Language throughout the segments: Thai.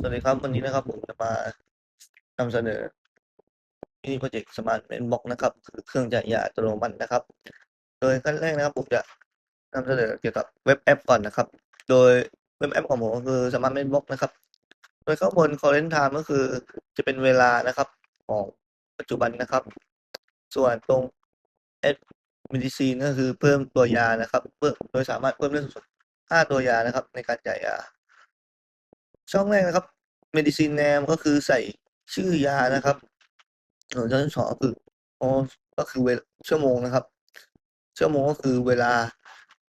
สวัสดีครับ วันนี้นะครับผมจะมานำเสนอมินิโปรเจกต์สมาร์ทเมนบ็อกนะครับ คือเครื่องจ่ายยาอัตโนมัตินะครับ โดยขั้นแรกนะครับผมจะนำเสนอเกี่ยวกับเว็บแอปก่อนนะครับ โดยเว็บแอปของผมก็คือสมาร์ทเมนบ็อกนะครับ โดยข้างบน current time ก็คือจะเป็นเวลานะครับของปัจจุบันนะครับ ส่วนตรง add medicine ก็คือเพิ่มตัวยานะครับเพิ่มโดยสามารถเพิ่มได้สูงสุด5ตัวยานะครับ ในการจ่ายยา ช่องแรกนะครับ medicine name ก็คือใส่ชื่อยานะครับส่วนช่องที่สองก็คืออ๋อก็คือเวลชั่วโมงนะครับ ชั่วโมงก็คือเวลา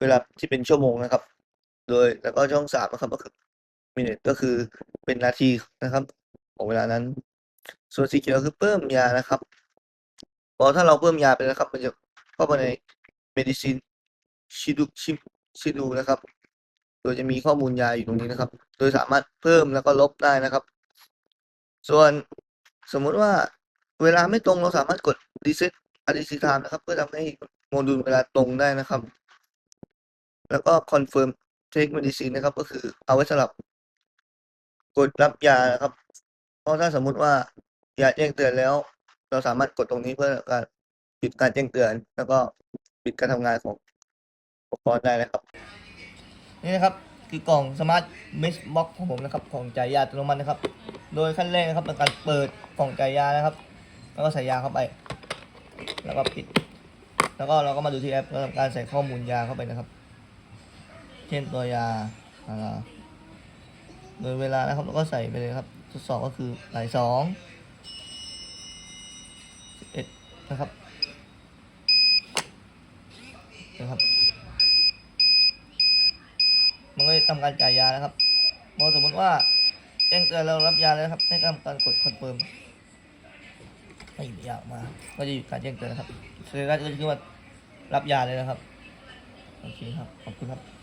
เวลาที่เป็นชั่วโมงนะครับ โดยแล้วก็ช่องสามนะครับก็คือ minute ก็คือเป็นนาทีนะครับของเวลานั้น ส่วนสีเขียวคือเพิ่มยานะครับพอถ้าเราเพิ่มยาไปแล้วครับ มันจะเข้าไปใน medicine schedule schedule นะครับ โดยจะมีข้อมูลยาอยู่ตรงนี้นะครับ โดยสามารถเพิ่มแล้วก็ลบได้นะครับ ส่วนสมมุติว่าเวลาไม่ตรงเราสามารถกด reset RDC time นะครับ เพื่อทำให้โมดูลเวลาตรงได้นะครับ แล้วก็ confirm take medicine นะครับ ก็คือเอาไว้สำหรับ กดรับยานะครับ เพราะถ้าสมมุติว่ายาแจ้งเตือนแล้ว เราสามารถกดตรงนี้เพื่อการปิดการแจ้งเตือน แล้วก็ปิดการทำงานของอุปกรณ์ได้นะครับ นี่นะครับคือกล่องสมาร์ทเมชบ็อกของผมนะครับของจ่ายยาอัตโนมัตินะครับ โดยขั้นแรกนะครับเป็นการเปิดกล่องจ่ายยานะครับ แล้วก็ใส่ยาเข้าไป แล้วก็ปิด แล้วก็เราก็มาดูที่แอปแล้วทำการใส่ข้อมูลยาเข้าไปนะครับ เช่นตัวยาอ่าโดยเวลานะครับเราก็ใส่ไปเลยครับทดสอบก็คือหลายสองสิบเอ็ดนะครับนะครับ มันก็จะ ทำการจ่ายยานะครับพอสมมติว่าแจ้งเตือนเรารับยาแล้วครับ ให้ทำการกดคอนเฟิร์มให้ยาออกมา ก็จะหยุดการแจ้งเตือนนะครับเซอก็จะขึ้นว่ารับยาเลยนะครับ โอเคครับ ขอบคุณครับ